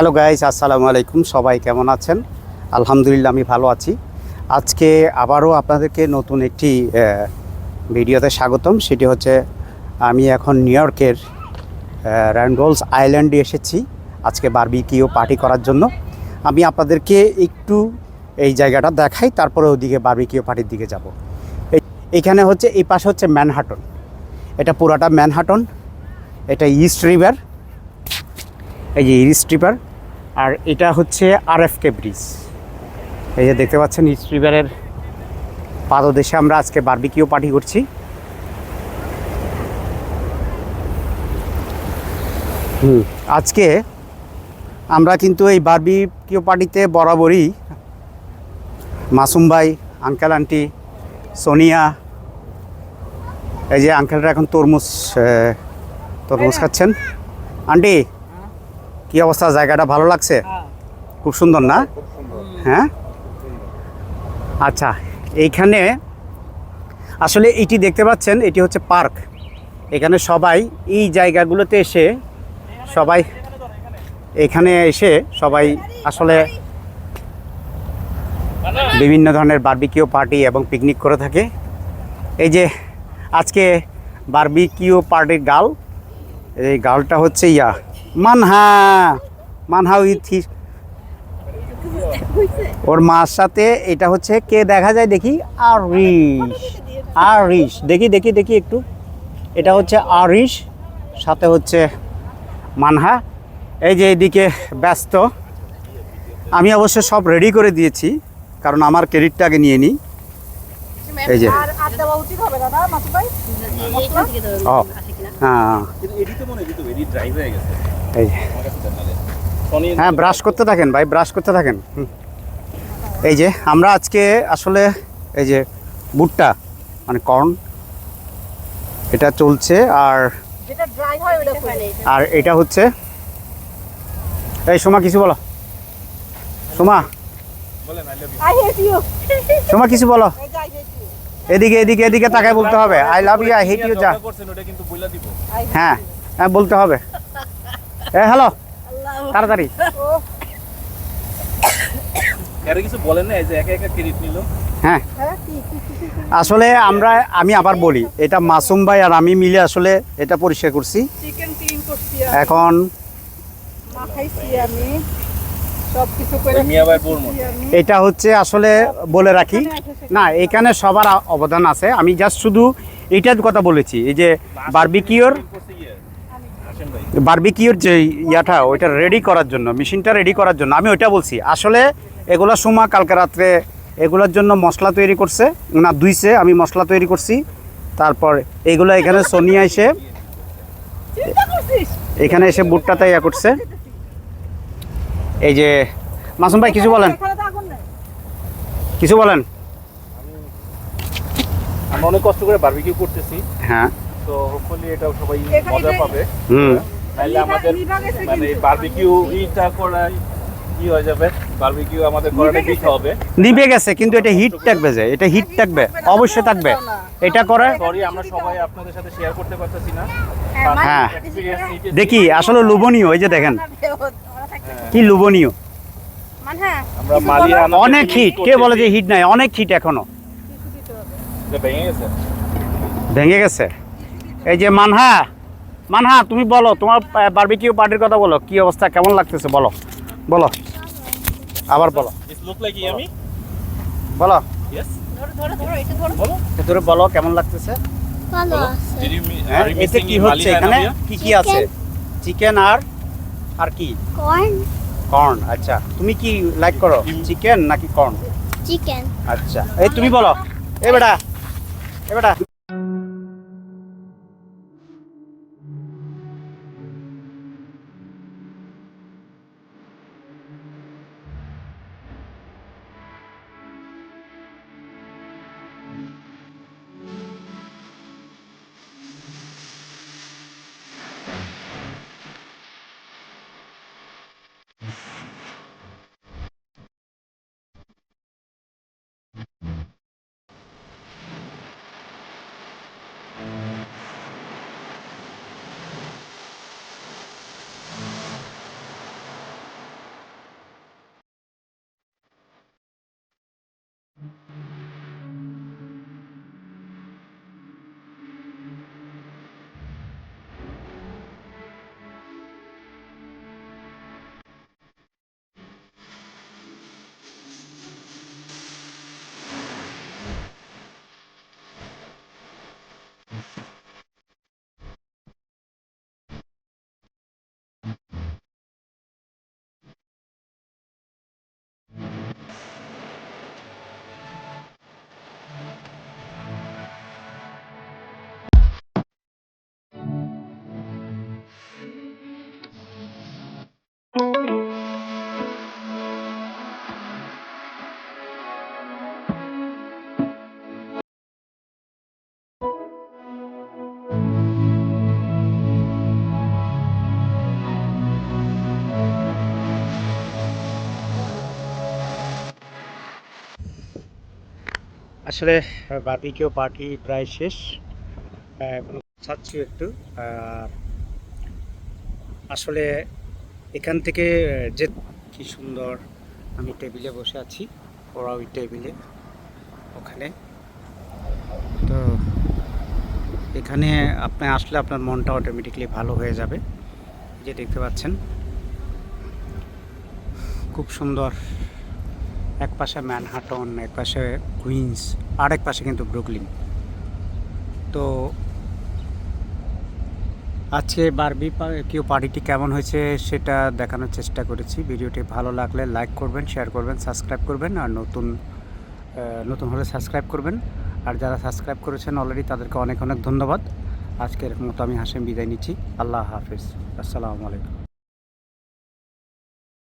Hello guys আসসালামু আলাইকুম। সবাই কেমন আছেন? আলহামদুলিল্লাহ, আমি ভালো আছি। আজকে আবারও আপনাদেরকে নতুন একটি ভিডিওতে স্বাগতম। সেটি হচ্ছে, আমি এখন নিউ ইয়র্কের র্যান্ডোলস আইল্যান্ডে এসেছি। আজকে বারবিকিও পার্টি করার জন্য। আমি আপনাদেরকে একটু এই জায়গাটা দেখাই, তারপরে ওদিকে বারবিকিও পার্টির দিকে যাব। এইখানে হচ্ছে, এই পাশে হচ্ছে ম্যানহাটন। এটা পুরাটা ম্যানহাটন। এটা ইস্ট রিভার। এই যে ইরিস রিভার। আর এটা হচ্ছে আরএফকে ব্রিজ। এই যে দেখতে পাচ্ছেন ইস্ট রিভারের পাদদেশে আমরা আজকে বারবিকিও পার্টি করছি। হুম আজকে আমরা কিন্তু এই বার্বিকিও পার্টিতে বরাবরই মাসুম ভাই আঙ্কেল আন্টি সোনিয়া এই যে আঙ্কেলরা এখন তরমুজ তরমুজ খাচ্ছেন। আন্টি কি অবস্থা? জায়গাটা ভালো লাগছে? খুব সুন্দর না? হ্যাঁ? আচ্ছা এইখানে আসলে এটি দেখতে পাচ্ছেন, এটি হচ্ছে পার্ক। এখানে সবাই এই জায়গাগুলোতে এসে সবাই এখানে এসে সবাই আসলে বিভিন্ন ধরনের বারবিকিও পার্টি এবং পিকনিক করে থাকে। এই যে আজকে বারবিকিও পার্টির গাল, এই গালটা হচ্ছে ইয়া মানহা মানহা উইথ হিস ওর মার সাথে এটা হচ্ছে কে দেখা যায় দেখি? আরিশ। আরিশ। দেখি দেখি দেখি একটু। এটা হচ্ছে আরিশ সাথে হচ্ছে মানহা। এই যে এদিকে ব্যস্ত। আমি অবশ্য সব রেডি করে দিয়েছি কারণ আমার ক্রেডিটটা আগে নিয়ে নিই। এই যে। হ্যাঁ। এই হ্যাঁ ব্রাশ করতে থাকেন ভাই ব্রাশ করতে থাকেন। হুম। এই যে আমরা আজকে আসলে এই যে বুটটা মানে কর্ন এটা চলছে আর যেটা ড্রাই হয় ওটা করে আর এটা হচ্ছে এই সোমা কিছু বলো। সোমা। বলেন I love you I hate you Soma কিছু বলো। এই যে আই হেট ইউ এদিকে এদিকে এদিকে তাকায় বলতে হবে। I love you I hate you যা। করছেন ওটা কিন্তু বইলা দিব হ্যাঁ হ্যাঁ বলতে হবে। এ হ্যালো। তাড়াতাড়ি। ও এর কিছু বলেন না এই যে একা একা ক্রেডিট নিল। হ্যাঁ। আসলে আমরা আমি আবার বলি এটা মাসুম ভাই আর আমি মিলে আসলে এটা পরিষ্কার করছি। চিকেন ক্লিন করছি এখন। এটা হচ্ছে আসলে বলে রাখি। না এখানে সবার অবদান আছে। আমি জাস্ট শুধু এইটার কথা বলেছি এই যে বারবিকিওর বারবিকিওর যে ইয়াটা ওইটা রেডি করার জন্য মেশিনটা রেডি করার জন্য আমি ওইটা বলছি। আসলে এগুলো সময় কালকে রাত্রে এগুলোর জন্য মশলা তৈরি করছে না দুইছে আমি মশলা তৈরি করছি। তারপর এগুলো এখানে সোনিয়া এসে এখানে এসে বুটটাতে ইয়া করছে। এই যে মাসুম ভাই কিছু বলেন? কিছু বলেন? আমরা অনেক কষ্ট করে বারবিকিউ করতেছি। হ্যাঁ। তো হোপফুলি এটা সবাই মজা পাবে। হুম। লিভা- আমাদের মানে। বারবিকিউ ইটা করাই কি হয়ে যাবে? বারবিকিউ আমাদের করাটা। দিতে হবে। নিভে গেছে কিন্তু এটা হিট থাকবে যে এটা হিট থাকবে অবশ্যই থাকবে। এটা করে সরি আমরা সবাই আপনাদের সাথে শেয়ার করতে পারতেছি না। হ্যাঁ। দেখি আসলে লোভনীয় এই যে দেখেন। হ্যাঁ। কি লোভনীয়। মানে হ্যাঁ আমরা মালিয়া অনেক হিট কে বলে যে হিট নাই? অনেক হিট এখনও। ভেঙে গেছে। ভেঙে গেছে। এই যে মানহা মানহা তুমি বলো তোমার বারবিকিউ পার্টির কথা বলো কি অবস্থা কেমন লাগতেছে বলো। বলো। আবার বলো। বলো। ধরো বলো। ভেতরে বলো কেমন লাগতেছে? মিন হ্যাঁ এতে কি হচ্ছে এখানে? কি কি আছে? চিকেন আর আর কি? কর্ন কর্ন আচ্ছা। তুমি কি লাইক করো? চিকেন নাকি কর্ন চিকেন আচ্ছা। এই তুমি বলো। এ বেটা। এ বেটা। আসলে বার্বিকিউ পার্টি প্রায় শেষ। ছাড়ছি একটু আর আসলে এখান থেকে যে কি সুন্দর আমি টেবিলে বসে আছি ওরা ওই টেবিলে, ওখানে। তো এখানে আপনি আসলে আপনার মনটা অটোমেটিকলি ভালো হয়ে যাবে। যে দেখতে পাচ্ছেন, খুব সুন্দর এক পাশে ম্যানহাটন, এক পাশে কুইন্স, আর এক পাশে কিন্তু ব্রুকলিন। তো আজকে বারবি কেউ পার্টিটি কেমন হয়েছে সেটা দেখানোর চেষ্টা করেছি। ভিডিওটি ভালো লাগলে লাইক করবেন, শেয়ার করবেন, সাবস্ক্রাইব করবেন, আর নতুন নতুন হলে সাবস্ক্রাইব করবেন। আর যারা সাবস্ক্রাইব করেছেন অলরেডি তাদেরকে অনেক অনেক ধন্যবাদ। আজকের মতো আমি হাসেম বিদায় নিচ্ছি। আল্লাহ হাফিজ। আসসালামু আলাইকুম।